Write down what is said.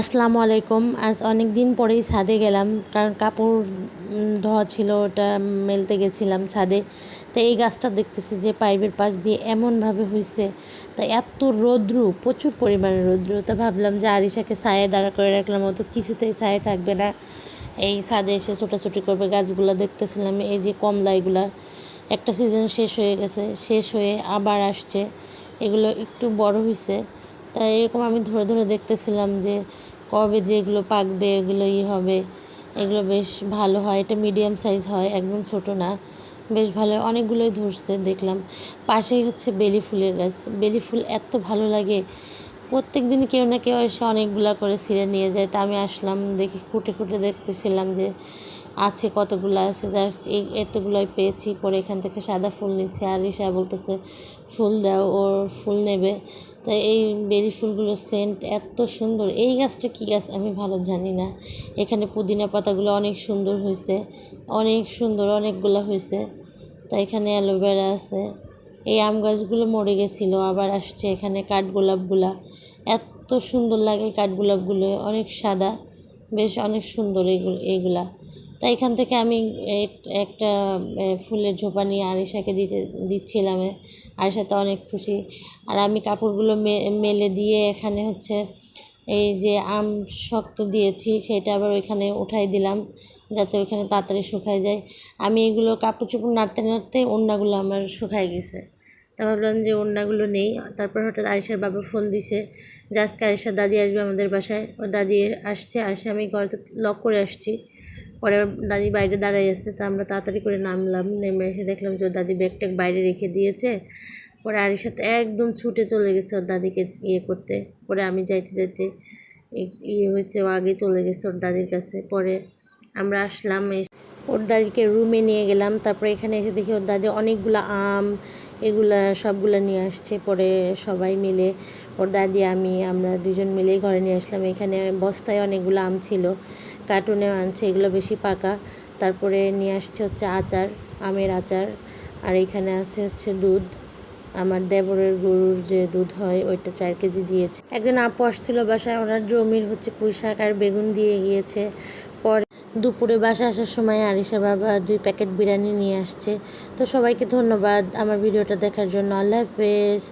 আসসালামু আলাইকুম। আজ অনেক দিন পরেই ছাদে গেলাম, কারণ কাপড় ধোয়া ছিল, ওটা মেলতে গেছিলাম ছাদে। তো এই গাছটা দেখতেছি যে পাইপের পাশ দিয়ে এমনভাবে হয়েছে তা এত রৌদ্রু, প্রচুর পরিমাণে রৌদ্রু। তা ভাবলাম যে আরিশাকে ছায়ে দাঁড়া করে রাখলাম ও তো কিছুতেই ছায়ে থাকবে না। এই ছাদে এসে ছোটাছুটি করবে, গাছগুলো দেখতেছিলাম, এই যে কমলা এগুলা একটা সিজন শেষ হয়ে গেছে, শেষ হয়ে আবার আসছে। এগুলো একটু বড় হয়েছে তাই এরকম আমি ধরে ধরে দেখতেছিলাম যে কবে যে এগুলো পাকবে এগুলো ই হবে। এগুলো বেশ ভালো হয়। এটা মিডিয়াম সাইজ হয়, একদম ছোট না। বেশ ভালো, অনেকগুলোই ধরছে, দেখলাম। পাশেই হচ্ছে বেলি ফুলের গাছ। বেলি ফুল এত ভালো লাগে প্রত্যেক দিন কেউ না কেউ এসে অনেকগুলা করে ছিঁড়ে নিয়ে যায়। তা আমি আসলাম, দেখি খুঁটে খুঁটে দেখতেছিলাম যে আছে কতগুলো, আছে জাস্ট এই এতগুলোই পেয়েছি। পরে এখান থেকে সাদা ফুল নিচ্ছে। আর রিসা বলতেছে, ফুল দাও, ওর ফুল নেবে। তাই এই বেলি ফুলগুলোর সেন্ট এত সুন্দর। এই গাছটা কী গাছ আমি ভালো জানি না। এখানে পুদিনা পাতাগুলো অনেক সুন্দর হয়েছে অনেক সুন্দর, অনেকগুলো হয়েছে তাই এখানে অ্যালোভেরা আছে। এই আম গাছগুলো মরে গেছিল, আবার আসছে এখানে কাঠগোলাপগুলা। এত সুন্দর লাগে কাঠগোলাপগুলো, অনেক সাদা, বেশ অনেক সুন্দর এইগুলো এইগুলা তাই এখান থেকে আমি একটা ফুলের ঝোপা নিয়ে আরিশাকে দিতে, দিচ্ছিলাম, আরিশা তো অনেক খুশি। আর আমি কাপড়গুলো মেলে দিয়ে এখানে হচ্ছে এই যে আম শক্ত দিয়েছি, সেটা আবার ওইখানে উঠাই দিলাম যাতে ওইখানে তাড়াতাড়ি শুকায় যায়। আমি এগুলো কাপড় চোপড় নাড়তে নাড়তে ওড়নাগুলো আমার শুকায় গেছে। তা ভাবলাম যে ওড়নাগুলো নেই। তারপর হঠাৎ আরিশার বাবা ফোন দিছে, যে আজকে আরিশার দাদি আসবে আমাদের বাসায়। ও দাদি আসছে আসে আমি ঘরতে লক করে আসছি। পরে দাদি বাইরে দাঁড়াই আছে, তা আমরা তাড়াতাড়ি করে নামলাম। নেমে এসে দেখলাম যে দাদি ব্যাগট্যাগ বাইরে রেখে দিয়েছে। পরে আরিশা সাথে একদম ছুটে চলে গেছে ওর দাদিকে ইয়ে করতে। পরে আমি যাইতে যাইতে ইয়ে হয়েছে, ও আগে চলে গেছে ওর দাদির কাছে। পরে আমরা আসলাম ওর দাদিকে রুমে নিয়ে গেলাম। তারপরে এখানে এসে দেখি ওর দাদি অনেকগুলো আম, এগুলা সবগুলো নিয়ে আসছে। পরে সবাই মিলে, ওর দাদি, আমি, আমরা দুজন মিলেই ঘরে নিয়ে আসলাম। এখানে বস্তায় অনেকগুলো আম ছিল কার্টুনে আনছে, এগুলো বেশি পাকা। তারপরে নিয়ে আসছে হচ্ছে আচার, আমের আচার। আর এখানে আছে হচ্ছে দুধ। আমার দেবরের গরুর যে দুধ হয়, ওইটা চার কেজি দিয়েছে। একজন আপু আসছিল বাসায়, ওনার জমির হচ্ছে পুঁই শাক আর বেগুন দিয়ে গিয়েছে। পরে দুপুরে বাসা আসার সময় আরিশা বাবা দুই প্যাকেট বিরিয়ানি নিয়ে আসছে। তো সবাইকে ধন্যবাদ আমার ভিডিওটা দেখার জন্য। আল্লাহ হাফেজ।